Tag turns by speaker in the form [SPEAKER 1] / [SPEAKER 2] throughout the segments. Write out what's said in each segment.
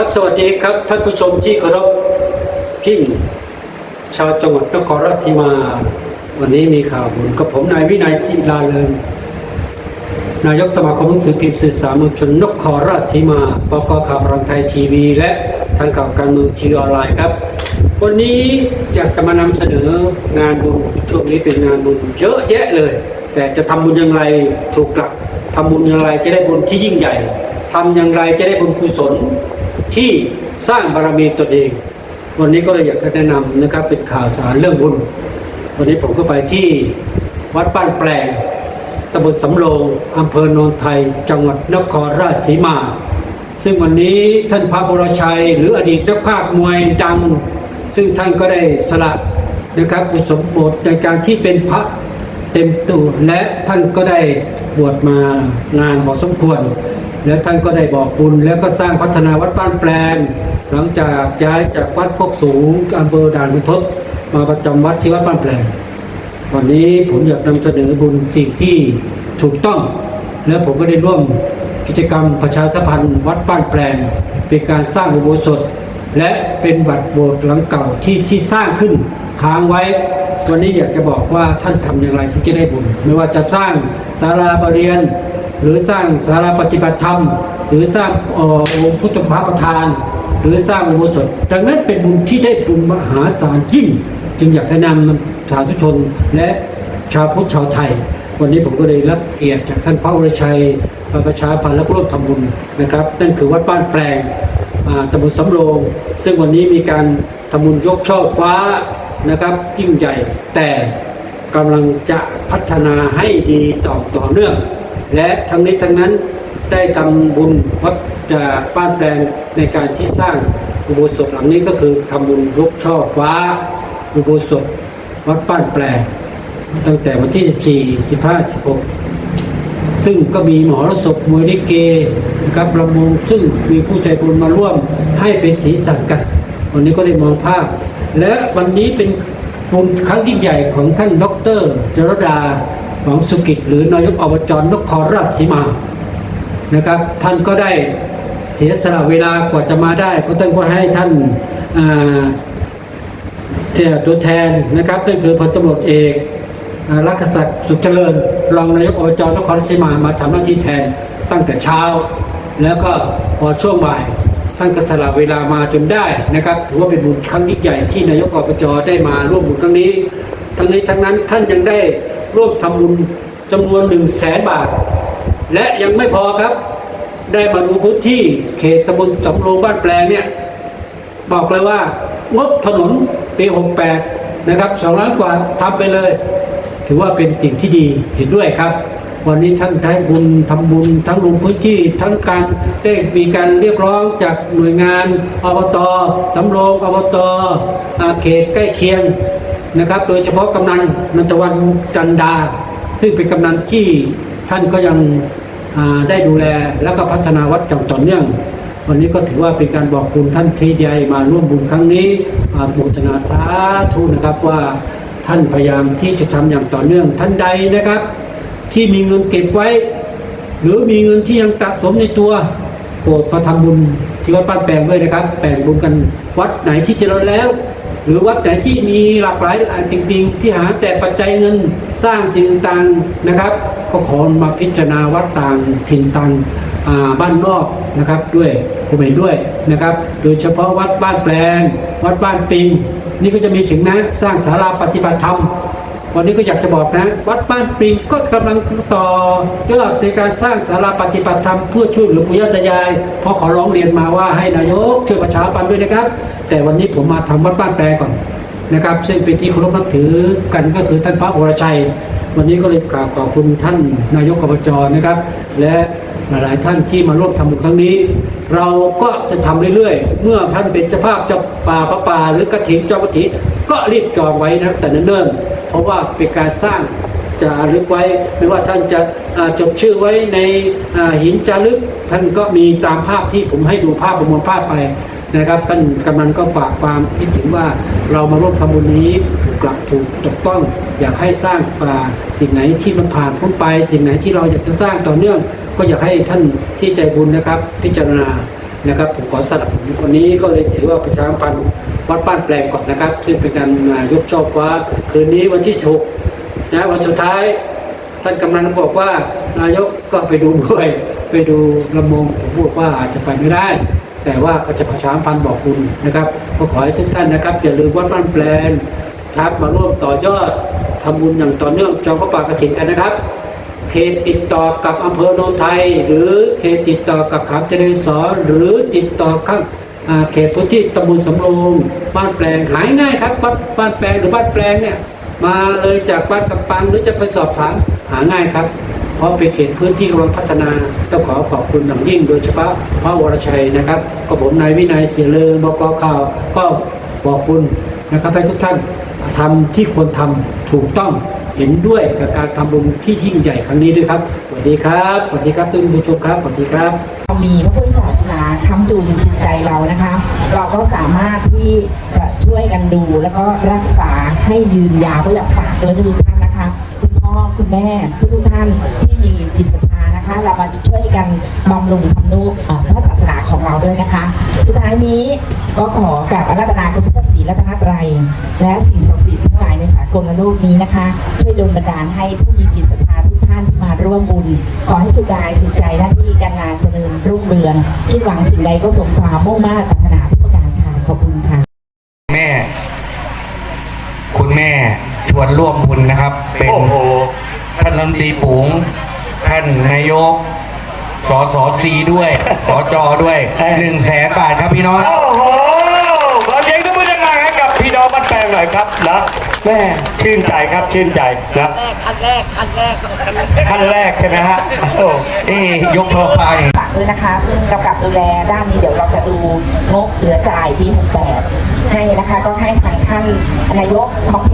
[SPEAKER 1] ครับสวัสดีครับ ท่านผู้ชมที่เคารพที่ชาวจังหวัดนครราชสีมา วันนี้มีข่าวบุญกับผมนายวินัยศิลาเลินนายกสมาคมหนังสือพิมพ์สื่อสารมวลชนนครราชสีมาปกข่าวรังไทยทีวี และทางข่าวการเมืองทีวีออนไลน์ครับ วันนี้อยากจะมานำเสนองานบุญช่วงนี้เป็นงานบุญเยอะแยะเลย แต่จะทำบุญอย่างไรถูกหลักทำบุญอย่างไรจะได้บุญที่ยิ่งใหญ่ทำอย่างไรจะได้บุญกุศล ที่สร้างบารมีตนเอง วันนี้ก็เลยอยากจะแนะนำนะครับเป็นข่าวสารเรื่องบุญ วันนี้ผมก็ไปที่วัดบ้านแปลงตำบลสำโรงอำเภอโนนไทย จังหวัดนครราชสีมา ซึ่งวันนี้ท่านพระบรชัย หรืออดีตนักภาคมวยดัง ซึ่งท่านก็ได้สละนะครับอุสมบทในการที่เป็นพระเต็มตัวและท่านก็ได้ บวชมานานพอสมควร และท่านก็ได้บอกบุญ แล้วก็สร้างพัฒนาวัดบ้านแปลง หลังจากย้ายจากวัดพวกสูงอำเภอด่านขุนทดมาประจำวัดที่วัดบ้านแปลง วันนี้ผมอยากนำเสนอบุญสิ่งที่ถูกต้อง และผมก็ได้ร่วมกิจกรรมประชาสัมพันธ์วัดบ้านแปลง เป็นการสร้างอุโบสถ และเป็นบัตรโบสถ์หลังเก่าที่ที่สร้างขึ้นค้างไว้ วันนี้อยากจะบอกว่าท่านทำอย่างไรถึงจะได้บุญ ไม่ว่าจะสร้างศาลาบรเรียน หรือสร้างศาลาปฏิบัติธรรม หรือสร้างองค์พุทธพระประธาน หรือสร้างอุโบสถดังนั้นเป็นบุญที่ได้บุญมหาศาลยิ่ง จึงอยากแนะนำสาธุชนและชาวพุทธชาวไทย วันนี้ผมก็เลยรับเกียรติจากท่านพระอุรชัยประชาพันธ์และก็ร่วมทำบุญนะครับนั่นคือวัดบ้านแปลง ตำบลสำโรง ซึ่งวันนี้มีการทำบุญยกช่อฟ้านะครับยิ่งใหญ่แต่กำลังจะพัฒนาให้ดีต่อต่อเนื่อง และทั้งนี้ทั้งนั้นได้ทำบุญวัดบ้านแปลงในการที่สร้างอุโบสถหลังนี้ก็คือทำบุญยกช่อฟ้า อุโบสถวัดบ้านแปลงตั้งแต่วันที่ 14 15 16 ซึ่งก็มีหมอรสพมวยลิเกนะครับประมงซึ่งมีผู้ใจบุญมาร่วมให้เป็นสีสันกันวันนี้ก็ได้มองภาพ และวันนี้เป็นบุญครั้งยิ่งใหญ่ของท่านดรจรดาหวังสุกิจหรือนายกอบจนครราชสีมานะครับ ท่านก็ได้เสียสละเวลากว่าจะมาได้ ก็ต้องก็ให้ท่านเที่ตัวแทนนะครับนั่นคือพลตำรวจเอกรักษักสุขเจริญ รองนายกอบจนครราชสีมามาทำหน้าที่แทนตั้งแต่เช้า แล้วก็พอช่วงบ่ายท่านก็สละเวลามาจนได้นะครับ ถือว่าเป็นบุญครั้งยิ่งใหญ่ที่นายกอบจได้มาร่วมบุญครั้งนี้ ทั้งนี้ทั้งนั้นท่านยังได้ร่วมทำบุญจำนวนหนึ่งแสนบาท และยังไม่พอครับ ได้มาดูพื้นที่เขตตำบลสำโรงบ้านแปลงเนี่ยบอกเลยว่างบถนนปี 68 นะครับ2ล้านกว่าทำไปเลย ถือว่าเป็นสิ่งที่ดีเห็นด้วยครับ วันนี้ท่านได้บุญทำบุญทั้งลงพื้นที่ทั้งการได้มีการเรียกร้องจากหน่วยงานอบตสำโรงอบตอาเขตใกล้เคียงนะครับ โดยเฉพาะกำนันนันทวันกันดา ซึ่งเป็นกำนันที่ท่านก็ยังได้ดูแลแล้วก็พัฒนาวัดอย่างต่อเนื่อง วันนี้ก็ถือว่าเป็นการบอกบุญท่านที่ใหญ่มาร่วมบุญครั้งนี้อาโมทนาสาธุนะครับว่า ท่านพยายามที่จะทำอย่างต่อเนื่องท่านใดนะครับ ที่มีเงินเก็บไว้ หรือมีเงินที่ยังสะสมในตัวโปรดมาทำบุญที่วัดบ้านแปลงด้วยนะครับแบ่งบุญกันวัดไหนที่เจริญแล้ว หรือวัดไหนที่มีหลากหลายสิ่งสิ่งที่หาแต่ปัจจัยเงินสร้างสิ่งต่างๆนะครับ ก็ขอมาพิจารณาวัดต่างถิ่นต่างบ้านนอกนะครับด้วยผมเห็นด้วยนะครับ โดยเฉพาะวัดบ้านแปลง วัดบ้านปิง นี่ก็จะมีถึงนะ สร้างศาลาปฏิบัติธรรม วันนี้ก็อยากจะบอกนะ วัดบ้านปริงก็กำลังต่อยอดในการสร้างศาลาปฏิบัติธรรมเพื่อช่วยเหลือปุยตายายเพราะขอร้องเรียนมาว่าให้นายกช่วยประชาสันด้วยนะครับ แต่วันนี้ผมมาทำวัดบ้านแปลก่อนนะครับซึ่งเป็นที่เคารพนับถือกันก็คือท่านพระวรชัย วันนี้ก็เลยกราบขอบคุณท่านนายกอบจนะครับ และ หลายท่านที่มาร่วมทำบุญครั้งนี้ เราก็จะทำเรื่อยๆ เมื่อท่านเป็นเจ้าภาพเจ้าป่าพระป่าหรือกระถิ่นเจ้ากระถิ่นก็รีบจองไว้นะแต่เนิ่นๆเพราะว่าเป็นการสร้างจารึกไว้ไม่ว่าท่านจะจดชื่อไว้ในหินจารึก ท่านก็มีตามภาพที่ผมให้ดูภาพประมวลภาพไปนะครับท่านกำนันก็ฝากความคิดถึงว่าเรามาร่วมทำบุญนี้ถูกหลักถูกถูกต้องอยากให้สร้างป่าสิ่งไหนที่มันผ่านพ้นไป สิ่งไหนที่เราอยากจะสร้างต่อเนื่อง ก็อยากให้ท่านที่ใจบุญนะครับพิจารณานะครับผมขอสนับวันนี้ก็เลยถือว่าประชามพันธ์วัดบ้านแปลงก่อนนะครับ ซึ่งเป็นการยกช่อฟ้าคืนนี้วันที่หกนะวันสุดท้าย ท่านกำนันบอกว่านายกก็ไปดูด้วย ไปดูลำมงผมบอกว่าอาจจะไปไม่ได้ แต่ว่าก็จะประชามพันธ์บอกคุณนะครับก็ขอให้ทุกท่านนะครับ อย่าลืมวัดบ้านแปลนครับมาร่วมต่อยอดทำบุญอย่างต่อเนื่องจองพระปากระถิ่นกันนะครับ เขตติดต่อกับอำเภอโนนไทย หรือเขตติดต่อกับขามเจริญสอนหรือติดต่อข้างเขตพื้นที่ตำบลสำโรงบ้านแปลงหายง่ายครับบ้านบ้านแปลงหรือบ้านแปลงเนี่ยมาเลยจากบ้านกำปังหรือจะไปสอบถามหาง่ายครับ เพราะเป็นเขตพื้นที่กำลังพัฒนาต้องขอขอบคุณอย่างยิ่งโดยเฉพาะพระวรชัยนะครับก็ผมนายวินัยเสียเลยบกข่าวก็บอกคุณนะครับให้ทุกท่านทำที่ควรทำถูกต้อง เห็นด้วยกับการทำบุญที่ยิ่งใหญ่ครั้งนี้ด้วยครับสวัสดีครับสวัสดีครับท่านผู้ชมครับสวัสดีครับ
[SPEAKER 2] เรามีพระพุทธศาสนาค้ำจูนจิตใจเรานะคะ เราก็สามารถที่จะช่วยกันดูแล้วก็รักษาให้ยืนยาวก็อยากฝากด้วยทุกท่านนะคะ คุณพ่อคุณแม่ทุกท่านที่มีจิตศรัท นะคะ เรามาช่วยกันบำรุงทำนุพระศาสนาของเราด้วยนะคะ สุดท้ายนี้ก็ขอกราบอาราธนาคุณพระศรีรัตนตรัย และสิ่งศักดิ์สิทธิ์ทั้งหลายในสากลโลกนี้นะคะ ช่วยดลบันดาลให้ผู้มีจิตศรัทธาทุกท่านที่มาร่วมบุญ ขอให้สุขกายสุขใจหน้าที่การงานเจริญรุ่งเรือง คิดหวังสิ่งใดก็สมความมุ่งมา่ปรารถนาทุกประการค่ะ ขอบคุณค่ะ
[SPEAKER 3] แม่ คุณแม่ชวนร่วมบุญนะครับ เป็น
[SPEAKER 4] โอ้โห
[SPEAKER 3] ท่านรัฐมนตรีปุ๋งท่านนายก สสซีด้วยสจด้วยหนึ่งแสนบาทครับพี่น้อง
[SPEAKER 4] โอ้โหขอเสียงตบมือดังๆให้กับพี่น้องบ้านแปลงหน่อยครับนะแม่ชื่นใจครับชื่นใจนะ
[SPEAKER 5] ขั้นแรกขั้นแรกขั้นแรก
[SPEAKER 4] ขั้นแรกใช่ไหมฮะโอ้
[SPEAKER 3] นี่ยกโซฟานี่
[SPEAKER 2] ฝากด้วยนะคะ ซึ่งกำกับดูแลด้านนี้เดี๋ยวเราจะดูงบเหลือจ่ายปี68ให้นะคะ ก็ให้ทางท่านนายกท้อง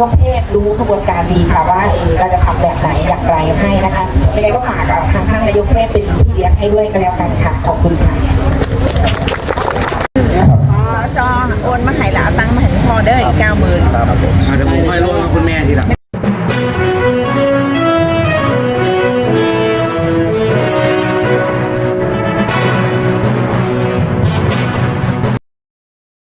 [SPEAKER 2] ทางนายกเทพรู้ขบวนการดีค่ะว่าเออเราจะทำแบบไหนอย่างไรให้นะคะยังไงก็ฝากกับทางท่านนายกเทพเป็นพี่เลี้ยงให้ด้วยก็แล้วกันค่ะขอบคุณค่ะ
[SPEAKER 5] สจโอนมาให้หลาตังค์มาให้พ่อเด้ออีกเก้าหมื่น
[SPEAKER 6] อาจจะผมค่อยลงมาคุณแม่ทีหลัง